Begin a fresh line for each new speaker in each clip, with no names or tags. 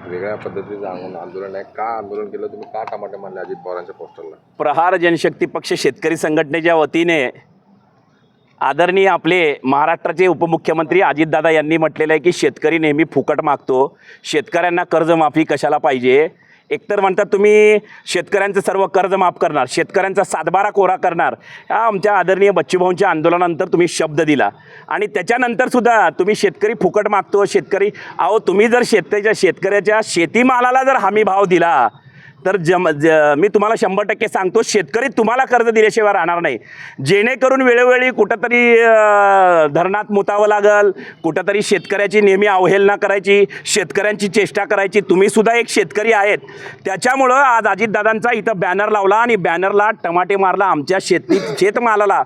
एक वेगळ्या पद्धतीचं आंदोलन आंदोलन आहे. का आंदोलन केलं? तुम्ही का टमाटे मारले अजित पवारांच्या पोस्टरला?
प्रहार जनशक्ती पक्ष शेतकरी संघटनेच्या वतीने आदरणीय आपले महाराष्ट्राचे उपमुख्यमंत्री अजितदादा यांनी म्हटलेलं आहे की शेतकरी नेहमी फुकट मागतो. शेतकऱ्यांना कर्जमाफी कशाला पाहिजे? एकतर म्हणतात तुम्ही शेतकऱ्यांचं सर्व कर्ज माफ करणार शेतकऱ्यांचा सातबारा कोरा करणार. ह्या आमच्या आदरणीय बच्चूभाऊंच्या आंदोलनानंतर तुम्ही शब्द दिला. आणि त्याच्यानंतर सुद्धा तुम्ही शेतकरी फुकट मागतो शेतकरी अहो तुम्ही जर शेतकऱ्याच्या शेतकऱ्याच्या शेतीमालाला जर हमी भाव दिला तर जम ज मी तुम्हाला शंभर टक्के सांगतो शेतकरी तुम्हाला कर्ज दिल्याशिवाय राहणार नाही. जेणेकरून वेळोवेळी कुठंतरी धरणात मुतावं लागल कुठंतरी शेतकऱ्याची नेहमी अवहेलना करायची शेतकऱ्यांची चेष्टा करायची तुम्ही सुद्धा एक शेतकरी आहेत. त्याच्यामुळं आज अजितदादांचा इथं बॅनर लावला आणि बॅनरला टमाटे मारला आमच्या शेती शेतमालाला.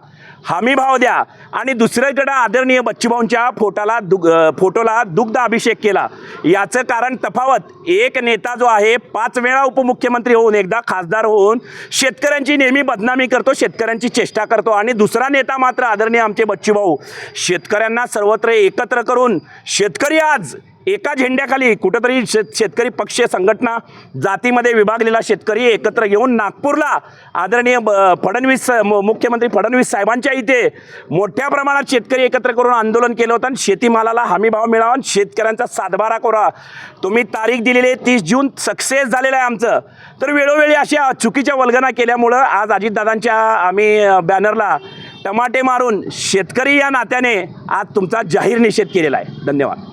हमी भाव द्या. आणि दुसरीकडं आदरणीय बच्चूभाऊंच्या फोटाला दुग फोटोला दुग्ध अभिषेक केला. याचं कारण तफावत एक नेता जो आहे पाच वेळा मुख्यमंत्री होऊन एकदा खासदार होऊन शेतकऱ्यांची नेहमी बदनामी करतो शेतकऱ्यांची चेष्टा करतो आणि दुसरा नेता मात्र आदरणीय आमचे बच्चूभाऊ शेतकऱ्यांना सर्वत्र एकत्र करून शेतकरी आज एका झेंड्याखाली कुठंतरी शेत शेतकरी पक्ष संघटना जातीमध्ये विभागलेला शेतकरी एकत्र येऊन नागपूरला आदरणीय ब फडणवीस मुख्यमंत्री फडणवीस साहेबांच्या इथे मोठ्या प्रमाणात शेतकरी एकत्र करून आंदोलन केलं होतं आणि शेतीमालाला हमीभाव मिळावा आणि शेतकऱ्यांचा सातबारा कोरा. तुम्ही तारीख दिलेली आहे तीस जून सक्सेस झालेलं आहे आमचं. तर वेळोवेळी अशा चुकीच्या वल्गना केल्यामुळं आज अजितदादांच्या आम्ही बॅनरला टमाटे मारून शेतकरी या नात्याने आज तुमचा जाहीर निषेध केलेला आहे. धन्यवाद.